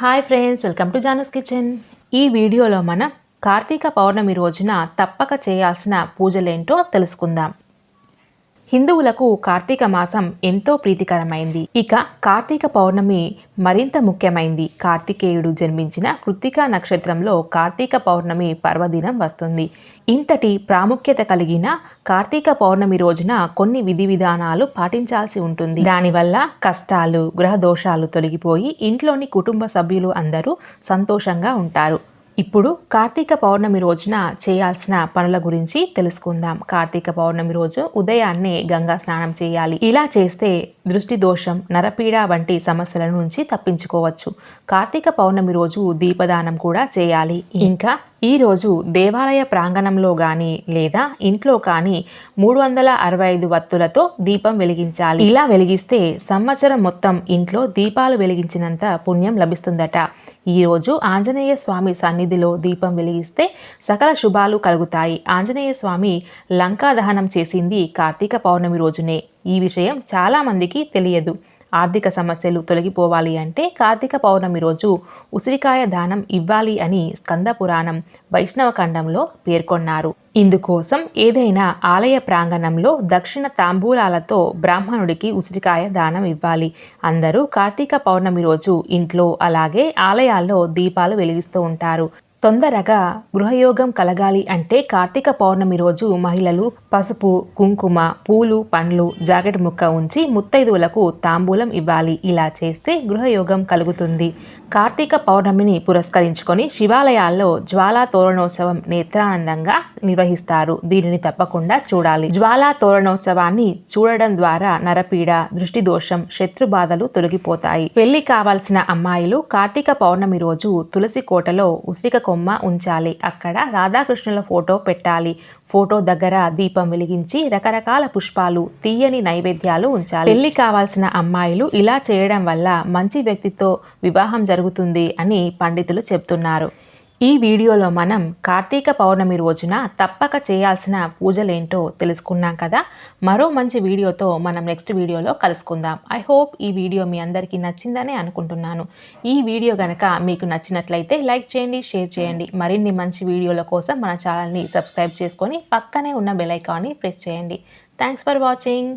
Hi friends welcome to Janas kitchen. ఈ వీడియోలో మనం కార్తీక పౌర్ణమి రోజున తప్పక చేయాల్సిన పూజలేంటో తెలుసుకుందాం. హిందువులకు కార్తీక మాసం ఎంతో ప్రీతికరమైంది. ఇక కార్తీక పౌర్ణమి మరింత ముఖ్యమైంది. కార్తికేయుడు జన్మించిన కృత్తికా నక్షత్రంలో కార్తీక పౌర్ణమి పర్వదినం వస్తుంది. ఇంతటి ప్రాముఖ్యత కలిగిన కార్తీక పౌర్ణమి రోజున కొన్ని విధి విధానాలు పాటించాల్సి ఉంటుంది. దానివల్ల కష్టాలు గ్రహ దోషాలు తొలగిపోయి ఇంట్లోని కుటుంబ సభ్యులు అందరూ సంతోషంగా ఉంటారు. ఇప్పుడు కార్తీక పౌర్ణమి రోజున చేయాల్సిన పనుల గురించి తెలుసుకుందాం. కార్తీక పౌర్ణమి రోజు ఉదయాన్నే గంగా స్నానం చేయాలి. ఇలా చేస్తే దృష్టి దోషం నరపీడ వంటి సమస్యల నుంచి తప్పించుకోవచ్చు. కార్తీక పౌర్ణమి రోజు దీపదానం కూడా చేయాలి. ఇంకా ఈ రోజు దేవాలయ ప్రాంగణంలో కానీ లేదా ఇంట్లో కానీ మూడు వందల అరవై ఐదు వత్తులతో దీపం వెలిగించాలి. ఇలా వెలిగిస్తే సంవత్సరం మొత్తం ఇంట్లో దీపాలు వెలిగించినంత పుణ్యం లభిస్తుందట. ఈరోజు ఆంజనేయ స్వామి సన్నిధిలో దీపం వెలిగిస్తే సకల శుభాలు కలుగుతాయి. ఆంజనేయ స్వామి లంకా దహనం చేసింది కార్తీక పౌర్ణమి రోజునే. ఈ విషయం చాలామందికి తెలియదు. ఆర్థిక సమస్యలు తొలగిపోవాలి అంటే కార్తీక పౌర్ణమి రోజు ఉసిరికాయ దానం ఇవ్వాలి అని స్కంద పురాణం వైష్ణవ ఖండంలో పేర్కొన్నారు. ఇందుకోసం ఏదైనా ఆలయ ప్రాంగణంలో దక్షిణ తాంబూలాలతో బ్రాహ్మణుడికి ఉసిరికాయ దానం ఇవ్వాలి. అందరూ కార్తీక పౌర్ణమి రోజు ఇంట్లో అలాగే ఆలయాల్లో దీపాలు వెలిగిస్తూ ఉంటారు. తొందరగా గృహయోగం కలగాలి అంటే కార్తీక పౌర్ణమి రోజు మహిళలు పసుపు కుంకుమ పూలు పండ్లు జాకెట్ ముక్క ఉంచి ముత్తైదువులకు తాంబూలం ఇవ్వాలి. ఇలా చేస్తే గృహయోగం కలుగుతుంది. కార్తీక పౌర్ణమిని పురస్కరించుకొని శివాలయాల్లో జ్వాలా తోరణోత్సవం నేత్రానందంగా నిర్వహిస్తారు. దీనిని తప్పకుండా చూడాలి. జ్వాలా తోరణోత్సవాన్ని చూడడం ద్వారా నరపీడ దృష్టి దోషం శత్రు బాధలు తొలగిపోతాయి. పెళ్ళి కావాల్సిన అమ్మాయిలు కార్తీక పౌర్ణమి రోజు తులసి కోటలో ఉసిరిక కొమ్మ ఉంచాలి. అక్కడ రాధాకృష్ణుల ఫోటో పెట్టాలి. ఫోటో దగ్గర దీపం వెలిగించి రకరకాల పుష్పాలు తీయని నైవేద్యాలు ఉంచాలి. పెళ్ళి కావాల్సిన అమ్మాయిలు ఇలా చేయడం వల్ల మంచి వ్యక్తితో వివాహం జరుగుతుంది అని పండితులు చెప్తున్నారు ఈ వీడియోలో మనం కార్తీక పౌర్ణమి రోజున తప్పక చేయాల్సిన పూజలేంటో తెలుసుకున్నాం కదా. మరో మంచి వీడియోతో మనం నెక్స్ట్ వీడియోలో కలుసుకుందాం. ఐ హోప్ ఈ వీడియో మీ అందరికీ నచ్చిందని అనుకుంటున్నాను. ఈ వీడియో కనుక మీకు నచ్చినట్లయితే లైక్ చేయండి షేర్ చేయండి. మరిన్ని మంచి వీడియోల కోసం మన ఛానల్ని సబ్స్క్రైబ్ చేసుకొని పక్కనే ఉన్న బెల్ ఐకాన్ని ప్రెస్ చేయండి. Thanks for watching